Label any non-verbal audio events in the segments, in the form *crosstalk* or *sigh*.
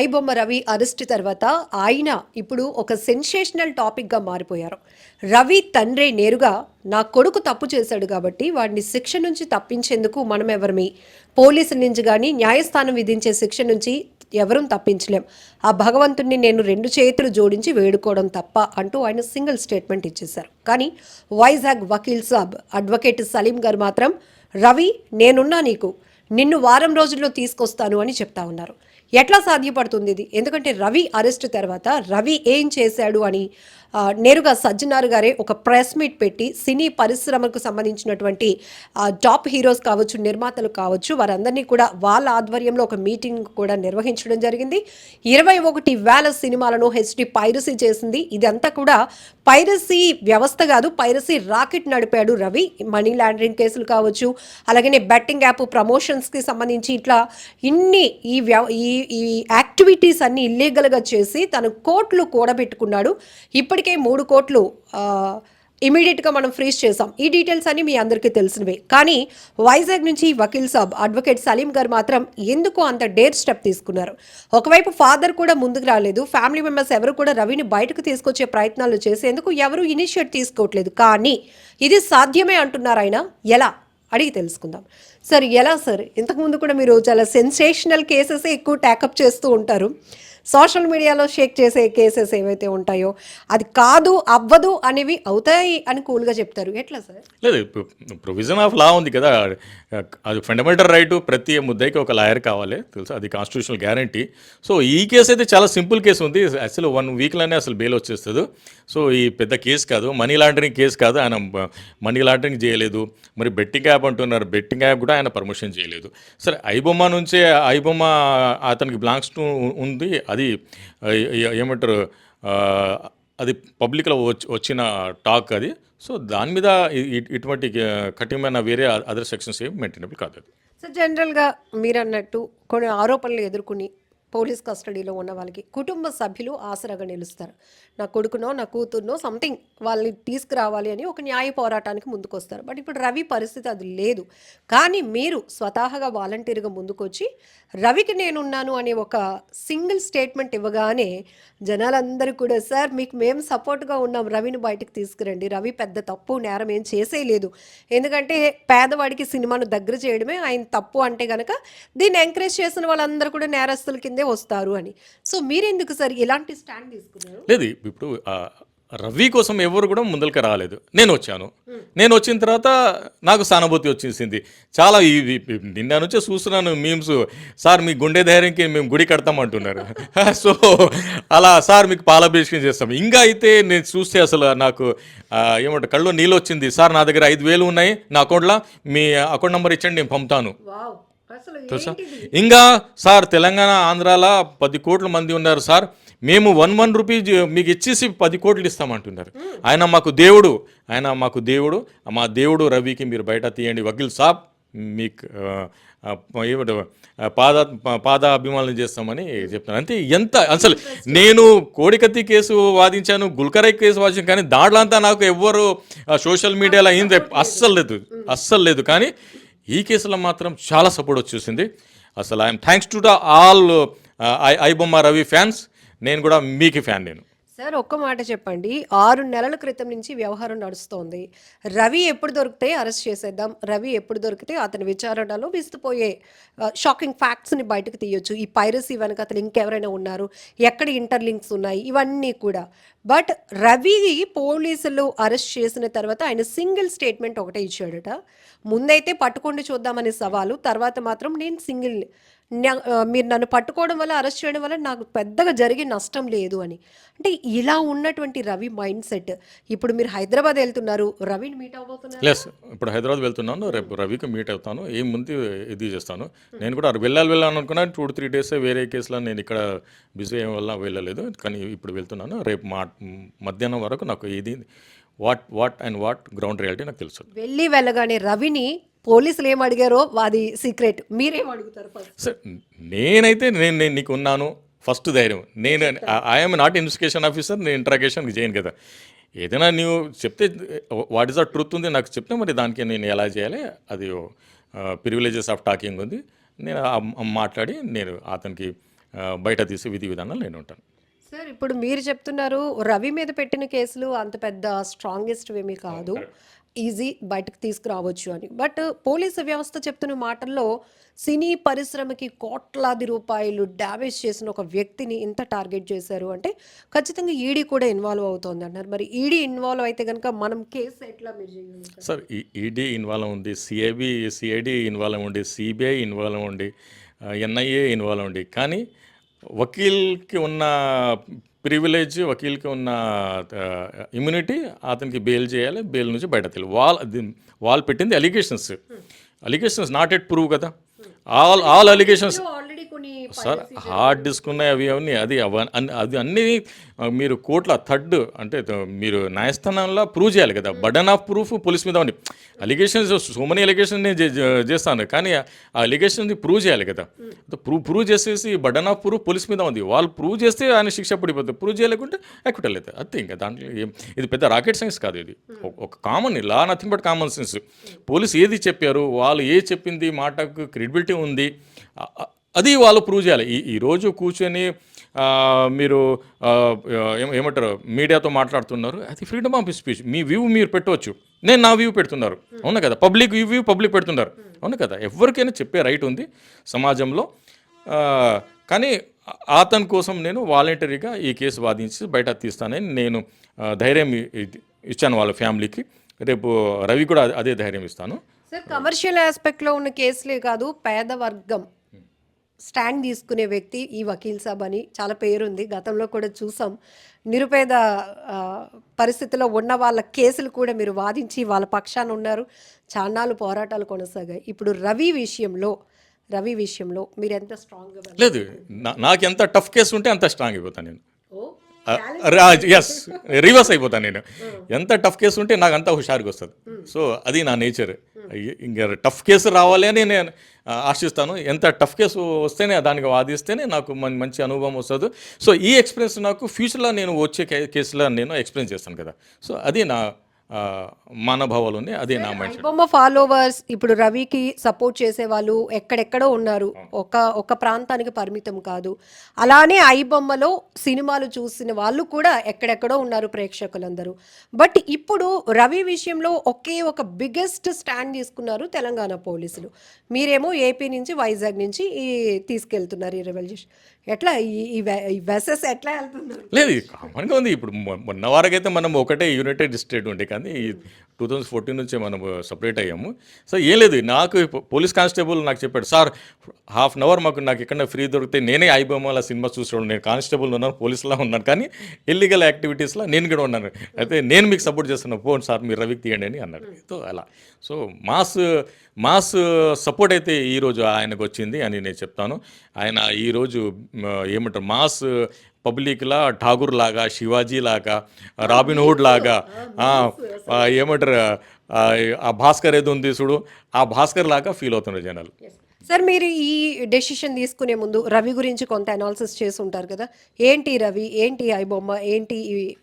IBomma Ravi arrest తర్వాత ఆయన ఇప్పుడు ఒక సెన్సేషనల్ టాపిక్గా మారిపోయారు. రవి తండ్రే నేరుగా నా కొడుకు తప్పు చేశాడు కాబట్టి వాడిని శిక్ష నుంచి తప్పించేందుకు మనం ఎవరిమి పోలీసుల నుంచి కానీ న్యాయస్థానం విధించే శిక్ష నుంచి ఎవరూ తప్పించలేం. ఆ భగవంతుణ్ణి నేను రెండు చేతులు జోడించి వేడుకోవడం తప్ప అంటూ ఆయన సింగిల్ స్టేట్మెంట్ ఇచ్చేశారు. కానీ వైజాగ్ వకీల్ సాబ్ అడ్వకేట్ సలీం గారు మాత్రం రవి నేనున్నా నీకు. నిన్ను వారం రోజుల్లో తీసుకొస్తాను అని చెప్తా ఉన్నారు. ఎట్లా సాధ్యపడుతుంది ఇది? ఎందుకంటే రవి అరెస్ట్ తర్వాత రవి ఏం చేశాడు అని నేరుగా సజ్జనార్ గారే ఒక ప్రెస్ మీట్ పెట్టి సినీ పరిశ్రమకు సంబంధించినటువంటి టాప్ హీరోస్ కావచ్చు నిర్మాతలు కావచ్చు వారందరినీ కూడా వాళ్ళ ఆధ్వర్యంలో ఒక మీటింగ్ కూడా నిర్వహించడం జరిగింది. ఇరవై ఒకటి వేల సినిమాలను హెచ్డి పైరసీ చేసింది. ఇదంతా కూడా పైరసీ వ్యవస్థ కాదు పైరసీ రాకెట్ నడిపాడు రవి. మనీ లాండరింగ్ కేసులు కావచ్చు అలాగనే బెట్టింగ్ యాప్ ప్రమోషన్స్కి సంబంధించి ఇట్లా ఇన్ని ఈ వ్యవ ఈ ఈ యాక్టివిటీస్ అన్ని ఇల్లీగల్గా చేసి తను కోట్లు కూడబెట్టుకున్నాడు. ఇప్పటి ఇప్పటికే మూడు కోట్లు ఇమీడియట్గా మనం ఫ్రీజ్ చేసాం ఈ డీటెయిల్స్ అన్ని మీ అందరికీ తెలిసినవే. కానీ వైజాగ్ నుంచి వకీల్ సాబ్ అడ్వకేట్ సలీం గారు మాత్రం ఎందుకు అంత డేర్ స్టెప్ తీసుకున్నారు? ఒకవైపు ఫాదర్ కూడా ముందుకు రాలేదు. ఫ్యామిలీ మెంబర్స్ ఎవరు కూడా రవిని బయటకు తీసుకొచ్చే ప్రయత్నాలు చేసేందుకు ఎవరు ఇనిషియేట్ తీసుకోవట్లేదు. కానీ ఇది సాధ్యమే అంటున్నారు ఆయన. ఎలా? అడిగి తెలుసుకుందాం. సార్ ఎలా సార్? ఇంతకుముందు కూడా మీరు చాలా సెన్సేషనల్ కేసెస్ ఎక్కువ ట్యాకప్ చేస్తూ ఉంటారు. సోషల్ మీడియాలో షేక్ చేసే కేసెస్ ఏవైతే ఉంటాయో అది కాదు అవ్వదు అనేవి అవుతాయి అని కూల్గా చెప్తారు. ఎట్లా సార్? లేదు ప్రొవిజన్ ఆఫ్ లా ఉంది కదా. అది ఫండమెంటల్ రైట్ ప్రతి ముద్దైకి ఒక లాయర్ కావాలి తెలుసా? అది కాన్స్టిట్యూషనల్ గ్యారంటీ. సో ఈ కేసు అయితే చాలా సింపుల్ కేసు ఉంది. అసలు వన్ వీక్లోనే అసలు బెయిల్ వచ్చేస్తుంది. సో ఈ పెద్ద కేసు కాదు మనీ లాండరింగ్ కేసు కాదు. ఆయన మనీ లాండరింగ్ చేయలేదు. మరి బెట్టింగ్ యాప్ అంటున్నారు. బెట్టింగ్ యాప్ కూడా ఆయన పర్మిషన్ చేయలేదు. సరే ఐబొమ్మ నుంచే ఐబొమ్మ అతనికి బ్లాంక్స్ ఉంది. అది ఏమంటారు అది పబ్లిక్లో వచ్చి వచ్చిన టాక్ అది. సో దాని మీద ఇటువంటి కఠినమైన వేరే అదర్ సెక్షన్స్ ఏమి మెయింటైనబుల్ కాదు అది. సో జనరల్గా మీరు అన్నట్టు కొన్ని ఆరోపణలు ఎదుర్కొని పోలీస్ కస్టడీలో ఉన్న వాళ్ళకి కుటుంబ సభ్యులు ఆసరాగా నిలుస్తారు. నా కొడుకునో నా కూతుర్నో సంథింగ్ వాళ్ళని తీసుకురావాలి అని ఒక న్యాయ పోరాటానికి ముందుకొస్తారు. బట్ ఇప్పుడు రవి పరిస్థితి అది లేదు. కానీ మీరు స్వతహాగా వాలంటీర్గా ముందుకొచ్చి రవికి నేనున్నాను అనే ఒక సింగిల్ స్టేట్మెంట్ ఇవ్వగానే జనాలందరూ కూడా సార్ మీకు మేము సపోర్ట్గా ఉన్నాం రవిని బయటకు తీసుకురండి. రవి పెద్ద తప్పు నేరం ఏం చేసేయలేదు ఎందుకంటే పేదవాడికి సినిమాను దగ్గర చేయడమే ఆయన తప్పు అంటే కనుక దీన్ని ఎంకరేజ్ చేసిన వాళ్ళందరూ కూడా నేరస్తుల కిందే వస్తారు అని. సో మీరెందుకు సార్ ఇలాంటి స్టాండ్ తీసుకున్నారు? లేదు ఇప్పుడు రవి కోసం ఎవరు కూడా ముందరికి రాలేదు. నేను వచ్చాను. నేను వచ్చిన తర్వాత నాకు సానుభూతి వచ్చేసింది. చాలా ఇది నిన్న నుంచే చూస్తున్నాను మీమ్స్. సార్ మీ గుండె ధైర్యంకి మేము గుడి కడతామంటున్నారు *laughs* సో అలా సార్ మీకు పాలాభిషేకం చేస్తాం. ఇంకా అయితే నేను చూస్తే అసలు నాకు ఆ, ఏమంటారు కళ్ళు నీళ్ళు వచ్చింది. సార్ నా దగ్గర ఐదు వేలు ఉన్నాయి. నా అకౌంట్లో మీ అకౌంట్ నెంబర్ ఇచ్చండి నేను పంపుతాను. తెలుసా? ఇంకా సార్ తెలంగాణ ఆంధ్రాలో పది కోట్ల మంది ఉన్నారు సార్. మేము వన్ వన్ రూపీ మీకు ఇచ్చేసి పది కోట్లు ఇస్తామంటున్నారు. ఆయన మాకు దేవుడు ఆయన మాకు దేవుడు మా దేవుడు రవికి మీరు బయట తీయండి. వకీల్ సాబ్ మీకు ఏమిటి పాద పాద అభిమానులు చేస్తామని చెప్తాను అంతే ఎంత అసలు నేను కోడికత్తి కేసు వాదించాను గుల్కరై కేసు వాదించాను కానీ దాంట్లో అంతా నాకు ఎవ్వరు సోషల్ మీడియాలో అయింది అస్సలు లేదు అస్సలు లేదు. కానీ ఈ కేసులో మాత్రం చాలా సపోర్ట్ వచ్చేసింది. అసలు I'm thanks to the all iBomma Ravi fans. నేను కూడా మీకు ఫ్యాన్ నేను. సార్ ఒక్క మాట చెప్పండి. ఆరు నెలల క్రితం నుంచి వ్యవహారం నడుస్తోంది. రవి ఎప్పుడు దొరికితే అరెస్ట్ చేసేద్దాం. రవి ఎప్పుడు దొరికితే అతని విచారణలో విస్తుపోయే షాకింగ్ ఫ్యాక్ట్స్ని బయటకు తీయొచ్చు. ఈ పైరసీ వెనక అతను ఇంకెవరైనా ఉన్నారు? ఎక్కడ ఇంటర్లింక్స్ ఉన్నాయి? ఇవన్నీ కూడా. బట్ రవి పోలీసులు అరెస్ట్ చేసిన తర్వాత ఆయన సింగిల్ స్టేట్మెంట్ ఒకటే ఇచ్చాడట. ముందైతే పట్టుకోండి చూద్దామనే సవాలు తర్వాత మాత్రం నేను సింగిల్ మీరు నన్ను పట్టుకోవడం వల్ల అరెస్ట్ చేయడం వల్ల నాకు పెద్దగా జరిగే నష్టం లేదు అని. అంటే ఇలా ఉన్నటువంటి రవి మైండ్ సెట్. ఇప్పుడు మీరు హైదరాబాద్ వెళ్తున్నారు రవిని మీట్ అవబోతున్నారు ప్లస్ ఇప్పుడు హైదరాబాద్ వెళ్తున్నాను రేపు రవికి మీట్ అవుతాను ఏం ముందు ఇది చేస్తాను. నేను కూడా వెళ్ళాలి వెళ్ళాను అనుకున్నా టూ త్రీ డేస్ వేరే కేసులో నేను ఇక్కడ బిజీ అయ్యే వల్ల వెళ్ళలేదు కానీ ఇప్పుడు వెళ్తున్నాను రేపు మా మధ్యాహ్నం వరకు నాకు ఇది what what and what ground reality నాకు తెలుసు. వెళ్ళి వెళ్ళగానే రవిని పోలీసులు ఏం అడిగారో అది సీక్రెట్. మీరేం అడుగుతారు సార్ నేనైతే నేను నేను నీకు ఉన్నాను. ఫస్ట్ ధైర్యం. నేను ఐఎమ్ నాట్ ఇన్వెస్టిగేషన్ ఆఫీసర్ నేను ఇంట్రాగేషన్ చేయను కదా. ఏదైనా నువ్వు చెప్తే వాట్ ఇస్ ద ట్రూత్ ఉంది నాకు చెప్తే మరి దానికి నేను ఎలా చేయాలి? అది ప్రివిలేజెస్ ఆఫ్ టాకింగ్ ఉంది. నేను ఆ- ఆ మాట్లాడి నేను అతనికి ఆ, బయట తీసే విధి విధానాలు నేను ఉంటాను. సార్ ఇప్పుడు మీరు చెప్తున్నారు రవి మీద పెట్టిన కేసులు అంత పెద్ద స్ట్రాంగెస్ట్ ఏమీ కాదు. ఈజీ బయటకు తీసుకురావచ్చు అని. బట్ పోలీసు వ్యవస్థ చెప్తున్న మాటల్లో సినీ పరిశ్రమకి కోట్లాది రూపాయలు డ్యామేజ్ చేసిన ఒక వ్యక్తిని ఇంత టార్గెట్ చేశారు అంటే ఖచ్చితంగా ఈడీ కూడా ఇన్వాల్వ్ అవుతోంది అంటారు మరి ఈడీ ఇన్వాల్వ్ అయితే కనుక మనం కేసు ఎట్లా మీరు సార్? ఈ ఈడీ ఇన్వాల్వ్ ఉంది సిఐబి సిఐడి ఇన్వాల్వ్ ఉండి సిబిఐ ఇన్వాల్వ్ ఉండి ఎన్ఐఏ ఇన్వాల్వ్ ఉండి కానీ వకీల్కి ఉన్న ప్రివిలేజ్ వకీల్కి ఉన్న ఇమ్యూనిటీ అతనికి బెయిల్ చేయాలి బెయిల్ నుంచి బయట తెలియదు వాల్ వాళ్ళు పెట్టింది allegations allegations not at prove కదా. All all allegations sir hard disk ఉన్నాయి అవి అవన్నీ అది అది అన్నీ మీరు కోర్టుల థర్డ్ అంటే మీరు న్యాయస్థానంలో ప్రూవ్ చేయాలి కదా. బర్డన్ ఆఫ్ ప్రూఫ్ పోలీస్ మీద ఉంది అలిగేషన్స్ సో మెనీ అలిగేషన్ నేను చేస్తాను కానీ ఆ అలిగేషన్ ప్రూవ్ చేయాలి కదా. ప్రూవ్ ప్రూవ్ చేసేసి బర్డన్ ఆఫ్ ప్రూఫ్ పోలీస్ మీద ఉంది. వాళ్ళు ప్రూవ్ చేస్తే ఆయన శిక్ష పడిపోతుంది ప్రూవ్ చేయలేకుంటే ఎక్విటల్ అవుతుంది అంతే ఇంకా దాంట్లో ఇది పెద్ద రాకెట్ సైన్స్ కాదు ఇది. ఒక- ఒక common law nothing but common sense police ఏది చెప్పారు వాళ్ళు ఏ చెప్పింది మాటకు క్రెడిబిలిటీ ఉంది అది వాళ్ళు ప్రూవ్ చేయాలి. ఈ ఈరోజు కూర్చొని మీరు ఏమంటారు మీడియాతో మాట్లాడుతున్నారు అది ఫ్రీడమ్ ఆఫ్ స్పీచ్ మీ వ్యూ మీరు పెట్టవచ్చు. నేను నా వ్యూ పెడుతున్నారు. అవును కదా? పబ్లిక్ వ్యూ పబ్లిక్ పెడుతున్నారు. అవును కదా? ఎవరికైనా చెప్పే రైట్ ఉంది సమాజంలో. కానీ అతని కోసం నేను వాలంటరీగా ఈ కేసు వాదించి బయట తీస్తానని నేను ధైర్యం ఇచ్చాను వాళ్ళ ఫ్యామిలీకి. రేపు రవి కూడా అదే- అదే ధైర్యం ఇస్తాను. సార్ కమర్షియల్ ఆస్పెక్ట్లో ఉన్న కేసులే కాదు పేద వర్గం స్టాండ్ తీసుకునే వ్యక్తి ఈ వకీల్ సాబ్ అని చాలా పేరుంది. గతంలో కూడా చూసాం. నిరుపేద పరిస్థితిలో ఉన్న వాళ్ళ కేసులు కూడా మీరు వాదించి వాళ్ళ పక్షాన ఉన్నారు. చాన్నాళ్ళు పోరాటాలు కొనసాగాయి. ఇప్పుడు రవి విషయంలో రవి విషయంలో మీరు ఎంత స్ట్రాంగ్గా లేదు నాకు ఎంత టఫ్ కేసు ఉంటే అంత స్ట్రాంగ్ అయిపోతాను నేను. ఎస్ రివర్స్ అయిపోతాను నేను. ఎంత టఫ్ కేసు ఉంటే నాకు అంత హుషారుగా వస్తుంది. సో అది నా నేచర్ ఇంకా టఫ్ కేసు రావాలి అని నేను ఆశిస్తాను. ఎంత టఫ్ కేసు వస్తేనే దానికి వాదిస్తేనే నాకు మంచి అనుభవం వస్తుంది. సో ఈ ఎక్స్పీరియన్స్ నాకు ఫ్యూచర్లో నేను వచ్చే కేసులో నేను ఎక్స్పీరియన్స్ చేస్తాను కదా. సో అది నా అదే నా మైండ్ సెట్ ఐబొమ్మ ఫాలోవర్స్ ఇప్పుడు రవికి సపోర్ట్ చేసే వాళ్ళు ఎక్కడెక్కడో ఉన్నారు. ఒక ఒక ప్రాంతానికి పరిమితం కాదు. అలానే ఐబొమ్మలో సినిమాలు చూసిన వాళ్ళు కూడా ఎక్కడెక్కడో ఉన్నారు ప్రేక్షకులందరూ. బట్ ఇప్పుడు రవి విషయంలో ఒకే ఒక బిగ్గెస్ట్ స్టాండ్ తీసుకున్నారు తెలంగాణ పోలీసులు. మీరేమో ఏపీ నుంచి వైజాగ్ నుంచి ఈ తీసుకెళ్తున్నారు ఈ రెవల్యూషన్ ఎట్లా? ఈ బస్సెస్ ఎట్లా వెళ్తున్నారు? లేదు కామన్గా ఉంది. ఇప్పుడు మొన్న వరకైతే మనం ఒకటే యునైటెడ్ స్టేట్ ఉండే కానీ టూ థౌజండ్ ఫోర్టీన్ నుంచి మనం సపరేట్ అయ్యాము. సో ఏం లేదు. నాకు పోలీస్ కానిస్టేబుల్ నాకు చెప్పాడు సార్ హాఫ్ అన్ అవర్ మాకు నాకు ఎక్కడ ఫ్రీ దొరికితే నేనే ఐబొమ్మల సినిమా చూసాడు నేను కానిస్టేబుల్ ఉన్నాను పోలీసులా ఉన్నాను కానీ ఇల్లీగల్ యాక్టివిటీస్లో నేను కూడా ఉన్నాను. అయితే నేను మీకు సపోర్ట్ చేస్తున్నాను ఫోన్ సార్ మీరు రవికి తీయండి అని అన్నాడు. సో అలా. సో మాస్ మాస్ సపోర్ట్ అయితే ఈరోజు ఆయనకు వచ్చింది అని నేను చెప్తాను. ఆయన ఈరోజు ఏమంటారు మాస్ పబ్లిక్లా ఠాగూర్ లాగా శివాజీ లాగా రాబిన్హుడ్ లాగా ఏమంటారు ఆ, ఆ భాస్కర్ ఏదో ఉంది చూడు ఆ భాస్కర్ లాగా ఫీల్ అవుతున్నారు జనాలు. సార్ మీరు ఈ డెసిషన్ తీసుకునే ముందు రవి గురించి కొంత అనాలిసిస్ చేసి ఉంటారు కదా. ఏంటి రవి? ఏంటి ఐ బొమ్మ? ఏంటి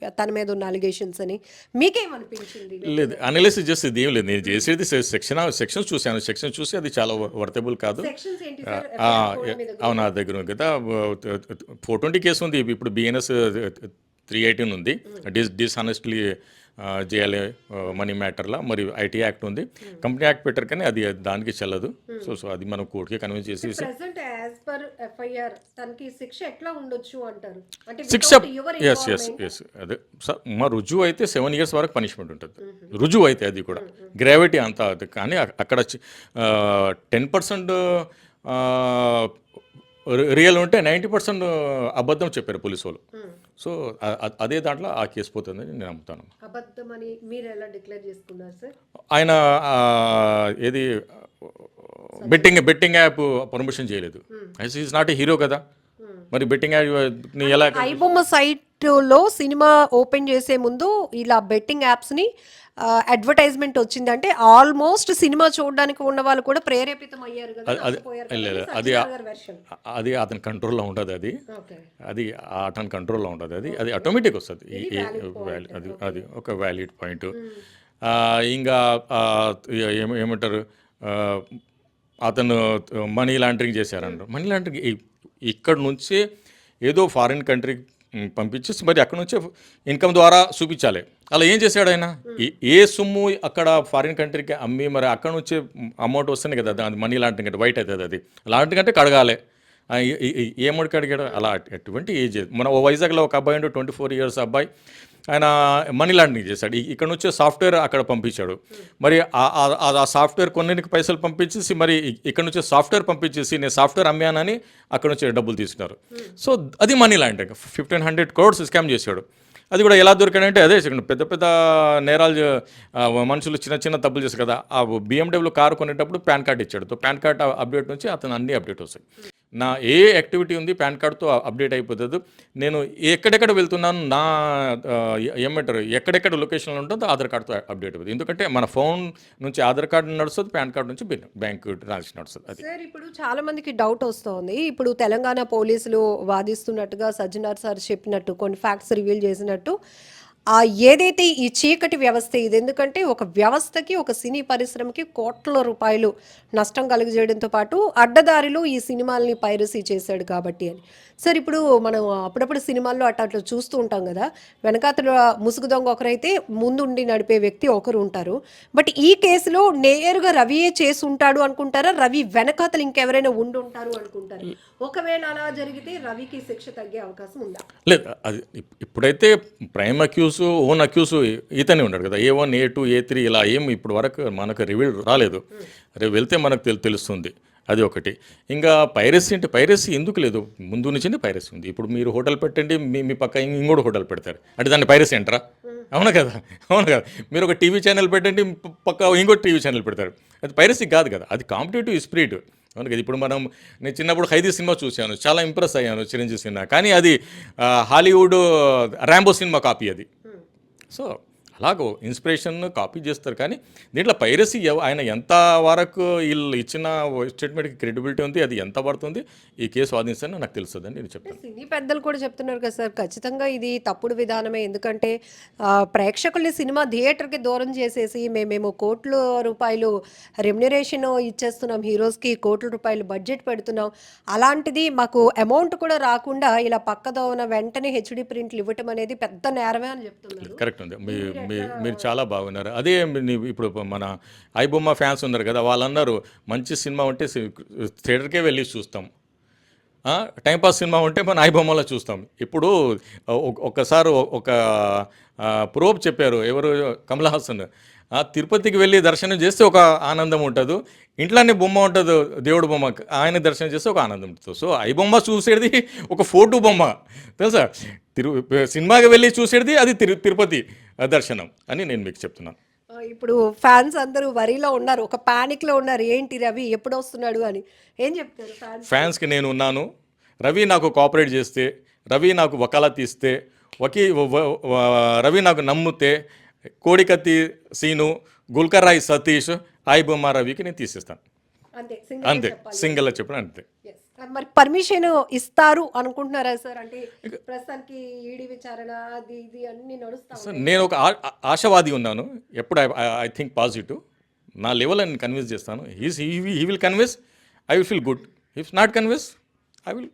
తన మీద ఉన్న అలిగేషన్స్ అని? మీకేమనిపించింది? లేదు అనలిసిస్ చేసేది ఏం లేదు. నేను చేసేది సెక్షన్ సెక్షన్స్ చూశాను. సెక్షన్ చూసి అది చాలా వర్తబుల్ కాదు. అవును నా దగ్గర కదా. ఫోర్ ట్వంటీ కేసు ఉంది. ఇప్పుడు బిఎన్ఎస్ త్రీ ఎయిటీన్ ఉంది. డిస్ డిస్హానెస్ట్లీ చేయాలి మనీ మ్యాటర్లా మరి ఐటీ యాక్ట్ ఉంది. కంపెనీ యాక్ట్ పెట్టారు కానీ అది దానికి చెల్లదు. సో సో అది మనం కోర్టుకి కన్విన్స్ చేసి ఎస్ ఎస్ ఎస్ అదే. సార్ మా రుజువు అయితే సెవెన్ ఇయర్స్ వరకు పనిష్మెంట్ ఉంటుంది. రుజువు అయితే అది కూడా. గ్రావిటీ అంతా అది. కానీ అక్- అక్కడ టెన్ పర్సెంట్ రియల్ ఉంటే నైంటీ పర్సెంట్ అబద్ధం చెప్పారు పోలీసు వాళ్ళు. సో అదే దాంట్లో ఆ కేసు పోతుందని నేను నమ్ముతాను. అబద్ధం అని మీరు ఎలా డిక్లేర్ చేసుకున్నారు సార్? ఆయన ఏది బెట్టింగ్ బెట్టింగ్ యాప్ పర్మిషన్ చేయలేదు. ఈజ్ నాట్ ఏ హీరో కదా. మరి బెట్టింగ్ యాప్ని ఎలా ఐబొమ్మ సైట్లో సినిమా ఓపెన్ చేసే ముందు ఇలా బెట్టింగ్ యాప్స్ని అడ్వర్టైజ్మెంట్ వచ్చిందంటే ఆల్మోస్ట్ సినిమా చూడడానికి ఉన్న వాళ్ళు కూడా ప్రేరేపితం అయ్యారు అది- అది అతని కంట్రోల్లో ఉండదు అది. అది అతని కంట్రోల్లో ఉంటుంది అది. అది ఆటోమేటిక్ వస్తుంది. అది అది. ఒక వ్యాలిడ్ పాయింట్ ఇంకా ఆ, ఏమ- ఏమంటారు? అతను మనీ లాండరింగ్ చేశారంటారు మనీ లాండరింగ్ ఇక్కడ నుంచే ఏదో ఫారిన్ కంట్రీకి పంపించేసి మరి అక్కడ నుంచే ఇన్కమ్ ద్వారా చూపించాలి. అలా ఏం చేశాడు ఆయన? ఏ- ఏ సొమ్ము అక్కడ ఫారిన్ కంట్రీకి అమ్మి మరి అక్కడ నుంచే అమౌంట్ వస్తుంది కదా అది మనీ లాంటి కంటే వైట్ అవుతుంది అది. లాంటి కంటే కడగాలి. ఏమడికి అడిగాడు? అలా ఎటువంటి ఏజ్. మన ఓ వైజాగ్లో ఒక అబ్బాయి ఉండే ట్వంటీ ఫోర్ ఇయర్స్ అబ్బాయి. ఆయన మనీ లాండరింగ్ చేశాడు ఇక్కడ నుంచే సాఫ్ట్వేర్ అక్కడ పంపించాడు. మరి ఆ- సాఫ్ట్వేర్ కొన్నిటికి పైసలు పంపించేసి మరి ఇక్కడ నుంచి సాఫ్ట్వేర్ పంపించేసి నేను సాఫ్ట్వేర్ అమ్మానని అక్కడ నుంచి డబ్బులు తీసుకున్నారు. సో అది money laundering fifteen hundred crores scam చేశాడు. అది కూడా ఎలా దొరికాడంటే అదే పెద్ద పెద్ద నేరాలు మనుషులు చిన్న చిన్న తప్పులు చేస్తారు కదా. ఆ బిఎండబ్ల్యూ కారు కొనేటప్పుడు పాన్ కార్డ్ ఇచ్చాడు. పాన్ కార్డ్ అప్డేట్ నుంచి అతను అన్ని అప్డేట్ వస్తాయి. నా ఏ యాక్టివిటీ ఉంది పాన్ కార్డ్తో అప్డేట్ అయిపోతుంది. నేను ఎక్కడెక్కడ వెళ్తున్నాను నా ఏమంటారు ఎక్కడెక్కడ లొకేషన్లో ఉంటుందో ఆధార్ కార్డ్తో అప్డేట్ అవుతుంది ఎందుకంటే మన ఫోన్ నుంచి ఆధార్ కార్డు నడుస్తుంది పాన్ కార్డు నుంచి బ్యాంక్ ట్రాన్సాక్షన్ నడుస్తుంది అది. సార్ ఇప్పుడు చాలా మందికి డౌట్ వస్తోంది. ఇప్పుడు తెలంగాణ పోలీసులు వాదిస్తున్నట్టుగా సజ్జనార్ సార్ చెప్పినట్టు కొన్ని ఫ్యాక్ట్స్ రివీల్ చేసినట్టు ఆ ఏదైతే ఈ చీకటి వ్యవస్థ ఇది ఎందుకంటే ఒక వ్యవస్థకి ఒక సినీ పరిశ్రమకి కోట్ల రూపాయలు నష్టం కలుగజేయడంతో పాటు అడ్డదారిలో ఈ సినిమాల్ని పైరసీ చేశాడు కాబట్టి అని. సార్ ఇప్పుడు మనం అప్పుడప్పుడు సినిమాల్లో అట్లా అట్లా చూస్తూ ఉంటాం కదా వెనకాతల ముసుగు దొంగ ఒకరైతే ముందుండి నడిపే వ్యక్తి ఒకరు ఉంటారు. బట్ ఈ కేసులో నేరుగా రవియే చేసి ఉంటాడు అనుకుంటారా? రవి వెనకాతలు ఇంకెవరైనా ఉండి ఉంటారు అనుకుంటారు? ఒకవేళ అలా జరిగితే రవికి శిక్ష తగ్గే అవకాశం ఉందా? లేదు అది ఇప్- ఇప్పుడైతే ప్రైమ్ అక్యూస్ ఓన్ అక్యూస్ ఇతనే ఉన్నాడు కదా. A one A two A three ఇలా ఏం ఇప్పుడు వరకు మనకు రివీల్ రాలేదు. రేపు వెళ్తే మనకు తెలు తెలుస్తుంది. అది ఒకటి. ఇంకా పైరసీ అంటే పైరసీ ఎందుకు లేదు? ముందు నుంచి పైరసీ ఉంది. ఇప్పుడు మీరు హోటల్ పెట్టండి మీ మీ పక్క ఇంకోటి హోటల్ పెడతారు. అంటే దాన్ని పైరసీ అంటారా? అవును కదా? అవును కదా? మీరు ఒక టీవీ ఛానల్ పెట్టండి పక్క ఇంకోటి టీవీ ఛానల్ పెడతారు. అది పైరసీ కాదు కదా. అది కాంపిటేటివ్ స్పిరిట్. అవును కదా. ఇప్పుడు మనం నేను చిన్నప్పుడు ఖైదీ సినిమా చూశాను చాలా ఇంప్రెస్ అయ్యాను చిరంజీవి సినిమా. కానీ అది హాలీవుడ్ ర్యాంబో సినిమా కాపీ అది. సో అలాగో ఇన్స్పిరేషన్ కాపీ చేస్తారు. కానీ దీంట్లో పైరసీ ఆయన ఎంత వరకు వీళ్ళు ఇచ్చిన స్టేట్మెంట్కి క్రెడిబిలిటీ ఉంది అది ఎంత పడుతుంది ఈ కేసు వాదిస్తానని నాకు తెలుస్తుందని నేను చెప్పాను సినీ పెద్దలు కూడా చెప్తున్నారు కదా సార్ ఖచ్చితంగా ఇది తప్పుడు విధానమే. ఎందుకంటే ప్రేక్షకుల్ని సినిమా థియేటర్కి దూరం చేసేసి మేమేమో కోట్ల రూపాయలు రెమ్యునరేషన్ ఇచ్చేస్తున్నాం హీరోస్కి కోట్ల రూపాయలు బడ్జెట్ పెడుతున్నాం. అలాంటిది మాకు అమౌంట్ కూడా రాకుండా ఇలా పక్కదోన వెంటనే హెచ్డి ప్రింట్లు ఇవ్వటం అనేది పెద్ద నేరమే అని చెప్తున్నారు. కరెక్ట్ ఉంది. మీరు చాలా బాగున్నారు. అదే ఇప్పుడు మన ఐబొమ్మ ఫ్యాన్స్ ఉన్నారు కదా వాళ్ళు అన్నారు మంచి సినిమా ఉంటే థియేటర్కే వెళ్ళి చూస్తాం. టైంపాస్ సినిమా ఉంటే మన ఐబొమ్మలో చూస్తాం. ఇప్పుడు ఒ- ఒకసారి ఒ- ఒక ఆ, ప్రోబ్ చెప్పారు ఎవరు కమల్ హాసన్. తిరుపతికి వెళ్ళి దర్శనం చేస్తే ఒక ఆనందం ఉంటుంది. ఇంట్లోనే బొమ్మ ఉంటుంది దేవుడు బొమ్మ ఆయన దర్శనం చేస్తే ఒక ఆనందం ఉంటుంది. సో ఐ బొమ్మ చూసేది ఒక ఫోటో బొమ్మ. తెలుసా? తిరు సినిమాకి వెళ్ళి చూసేది అది తిరు తిరుపతి దర్శనం అని నేను మీకు చెప్తున్నాను. ఇప్పుడు ఫ్యాన్స్ అందరూ వరిలో ఉన్నారు ఒక ప్యానిక్లో ఉన్నారు ఏంటి రవి ఎప్పుడు వస్తున్నాడు? అని. ఏం చెప్తారు ఫ్యాన్స్? ఫ్యాన్స్కి నేను ఉన్నాను. రవి నాకు కోఆపరేట్ చేస్తే రవి నాకు వకాలత్ ఇస్తే వకీ వ- వ- వ- రవి నాకు నమ్మితే కోడికత్తి సీను గుల్కరాయ్ సతీష్ ఆయి బొమ్మ రవికి నేను తీసేస్తాను. అంతే సింగిల్ చెప్పడం అంతే. మరి పర్మిషన్ ఇస్తారు అనుకుంటున్నారా సార్? అంటే ప్రస్తుతానికి ఈడీ విచారణ అది ఇది అన్ని నడుస్తా సో నేను ఒక ఆశావాది ఉన్నాను. ఎప్పుడు ఐ థింక్ పాజిటివ్. నా లెవెల్ నేను కన్విన్స్ చేస్తాను. He's he will convince. I will feel good. If not convince I will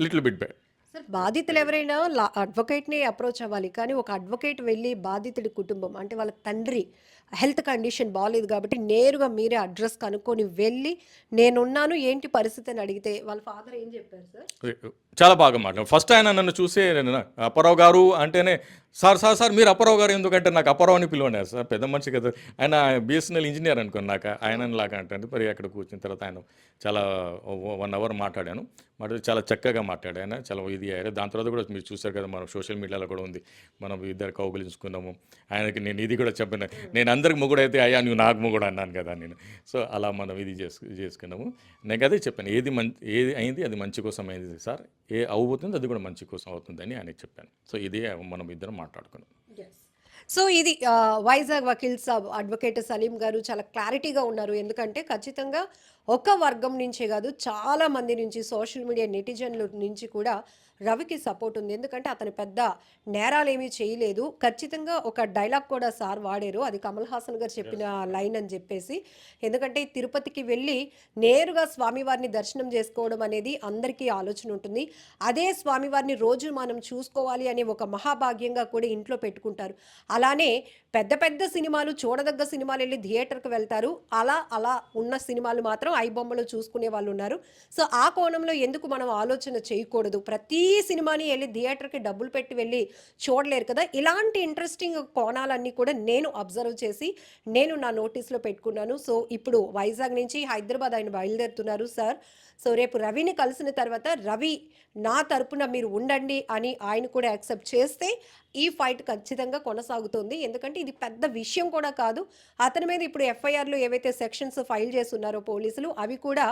little bit bad. Sir బాధితులు ఎవరైనా అడ్వకేట్ని అప్రోచ్ అవ్వాలి. కానీ ఒక అడ్వకేట్ వెళ్ళి బాధితుడి కుటుంబం అంటే వాళ్ళ తండ్రి హెల్త్ కండిషన్ బాగాలేదు కాబట్టి నేరుగా మీరే అడ్రస్ కనుక్కొని వెళ్ళి నేనున్నాను ఏంటి పరిస్థితి అని అడిగితే వాళ్ళ ఫాదర్ ఏం చెప్పారు సార్? చాలా బాగా మాట్లాడు ఫస్ట్ ఆయన నన్ను చూసే నేను అప్పారావు గారు అంటేనే సార్ సార్ సార్ మీరు అప్పారావు గారు ఎందుకంటే నాకు అప్పారావు అని పిలవండి సార్ పెద్ద మనిషి కదా. ఆయన బిఎస్ఎన్ఎల్ ఇంజనీర్ అనుకోండి నాకు ఆయన లాగా అంటే మరి అక్కడ కూర్చున్న తర్వాత ఆయన చాలా వన్ అవర్ మాట్లాడాను. మాట్లాడి చాలా చక్కగా మాట్లాడాను ఆయన చాలా ఇది అయ్యారు. దాని తర్వాత కూడా మీరు చూశారు కదా మనం సోషల్ మీడియాలో కూడా ఉంది. మనం ఇద్దరు కౌగులించుకున్నాము. ఆయనకి నేను ఇది కూడా చెప్పాను. నేను అందరికి మొగుడు అయితే అయ్యా నువ్వు నాకు మొగుడు అన్నాను కదా నేను. సో అలా మనం ఇది చేసు చేసుకున్నాము. నేను అదే చెప్పాను ఏది మంచి ఏది అయింది అది మంచి కోసం అయింది సార్. ఏ అవ్వబోతుంది అది కూడా మంచి కోసం అవుతుందని ఆయన చెప్పాను. సో ఇదే మనం ఇద్దరం మాట్లాడుకున్నాం. సో ఇది వైజాగ్ వకీల్ సాబ్ అడ్వకేట్ సలీం గారు చాలా క్లారిటీగా ఉన్నారు. ఎందుకంటే ఖచ్చితంగా ఒక వర్గం నుంచే కాదు చాలా మంది నుంచి సోషల్ మీడియా నెటిజన్ల నుంచి కూడా రవికి సపోర్ట్ ఉంది. ఎందుకంటే అతను పెద్ద నేరాలు ఏమీ చేయలేదు. ఖచ్చితంగా ఒక డైలాగ్ కూడా సార్ వాడారు. అది కమల్ హాసన్ గారు చెప్పిన లైన్ అని చెప్పేసి. ఎందుకంటే తిరుపతికి వెళ్ళి నేరుగా స్వామివారిని దర్శనం చేసుకోవడం అనేది అందరికీ ఆలోచన ఉంటుంది. అదే స్వామివారిని రోజు మనం చూసుకోవాలి అనే ఒక మహాభాగ్యంగా కూడా ఇంట్లో పెట్టుకుంటారు. అలానే పెద్ద పెద్ద సినిమాలు చూడదగ్గ సినిమాలు వెళ్ళి థియేటర్కి వెళ్తారు. అలా అలా ఉన్న సినిమాలు మాత్రం ఐ బొమ్మలు చూసుకునే వాళ్ళు ఉన్నారు. సో ఆ కోణంలో ఎందుకు మనం ఆలోచన చేయకూడదు? ప్రతి సినిమాని వెళ్ళి థియేటర్కి డబ్బులు పెట్టి వెళ్ళి చూడలేరు కదా. ఇలాంటి ఇంట్రెస్టింగ్ కోణాలన్నీ కూడా నేను అబ్జర్వ్ చేసి నేను నా నోటీస్లో పెట్టుకున్నాను. సో ఇప్పుడు వైజాగ్ నుంచి హైదరాబాద్ ఆయన బయలుదేరుతున్నారు సార్. సో రేపు రవిని కలిసిన తర్వాత రవి నా తరపున మీరు ఉండండి అని ఆయన కూడా యాక్సెప్ట్ చేస్తే ఈ ఫైట్ ఖచ్చితంగా కొనసాగుతుంది. ఎందుకంటే ఇది పెద్ద విషయం కూడా కాదు. అతని మీద ఇప్పుడు ఎఫ్ఐఆర్లో ఏవైతే సెక్షన్స్ ఫైల్ చేస్తున్నారో పోలీసులు అవి కూడా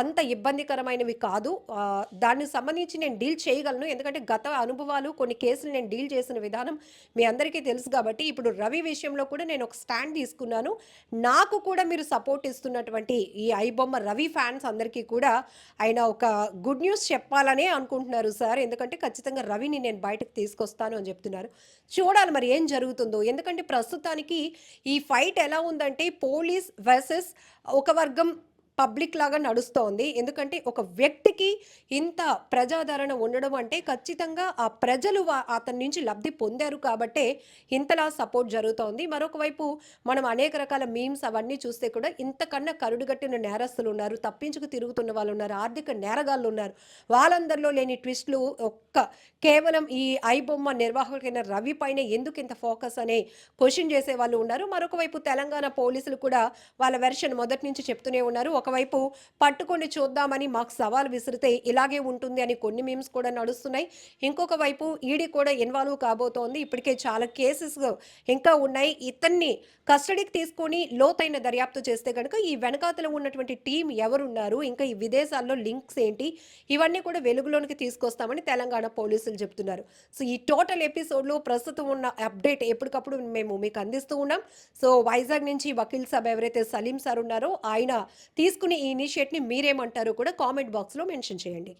అంత ఇబ్బందికరమైనవి కాదు. దానికి సంబంధించి నేను డీల్ చేయగలను. ఎందుకంటే గత అనుభవాలు కొన్ని కేసులు నేను డీల్ చేసిన విధానం మీ అందరికీ తెలుసు కాబట్టి ఇప్పుడు రవి విషయంలో కూడా నేను ఒక స్టాండ్ తీసుకున్నాను. నాకు కూడా మీరు సపోర్ట్ ఇస్తున్నటువంటి ఈ ఐబొమ్మ రవి ఫ్యాన్స్ అందరికీ కూడా ఆయన ఒక గుడ్ న్యూస్ చెప్పాలనే అనుకుంటున్నారు సార్. ఎందుకంటే ఖచ్చితంగా రవిని నేను బయటకు తీసుకొస్తాను అని చెప్తున్నారు. చూడాలి మరి ఏం జరుగుతుందో. ఎందుకంటే ప్రస్తుతానికి ఈ ఫైట్ ఎలా ఉందంటే పోలీస్ వర్సెస్ ఒక వర్గం పబ్లిక్ లాగా నడుస్తోంది. ఎందుకంటే ఒక వ్యక్తికి ఇంత ప్రజాదరణ ఉండడం అంటే ఖచ్చితంగా ఆ ప్రజలు వా- అతని నుంచి లబ్ధి పొందారు కాబట్టే ఇంతలా సపోర్ట్ జరుగుతోంది. మరొకవైపు మనం అనేక రకాల మీమ్స్ అవన్నీ చూస్తే కూడా ఇంతకన్నా కరుడుగట్టిన నేరస్తులు ఉన్నారు తప్పించుకు తిరుగుతున్న వాళ్ళు ఉన్నారు ఆర్థిక నేరగాళ్ళు ఉన్నారు. వాళ్ళందరిలో లేని ట్విస్టులు ఒక్క కేవలం ఈ ఐబొమ్మ నిర్వాహకులైన రవి పైన ఎందుకు ఇంత ఫోకస్ అనే క్వశ్చన్ చేసే వాళ్ళు ఉన్నారు. మరొకవైపు తెలంగాణ పోలీసులు కూడా వాళ్ళ వెర్షన్ మొదటి నుంచి చెప్తూనే ఉన్నారు. ఒక ఒకవైపు పట్టుకొని చూద్దామని మాకు సవాల్ విసిరితే ఇలాగే ఉంటుంది అని కొన్ని మీమ్స్ కూడా నడుస్తున్నాయి. ఇంకొక వైపు ఈడీ కూడా ఇన్వాల్వ్ కాబోతోంది. ఇప్పటికే చాలా కేసెస్ ఇంకా ఉన్నాయి. ఇతన్ని కస్టడీకి తీసుకొని లోతైన దర్యాప్తు చేస్తే కనుక ఈ వెనకాతలో ఉన్నటువంటి టీం ఎవరున్నారు? ఇంకా ఈ విదేశాల్లో లింక్స్ ఏంటి? ఇవన్నీ కూడా వెలుగులోనికి తీసుకొస్తామని తెలంగాణ పోలీసులు చెప్తున్నారు. సో ఈ టోటల్ ఎపిసోడ్లో ప్రస్తుతం ఉన్న అప్డేట్ ఎప్పటికప్పుడు మేము మీకు అందిస్తూ ఉన్నాం. సో వైజాగ్ నుంచి వకీల్ సాబ్ ఎవరైతే సలీం సార్ ఉన్నారో ఆయన తీసుకునే ఈ ఇనిషియేట్ని మీరేమంటారో కూడా కామెంట్ బాక్స్లో మెన్షన్ చేయండి.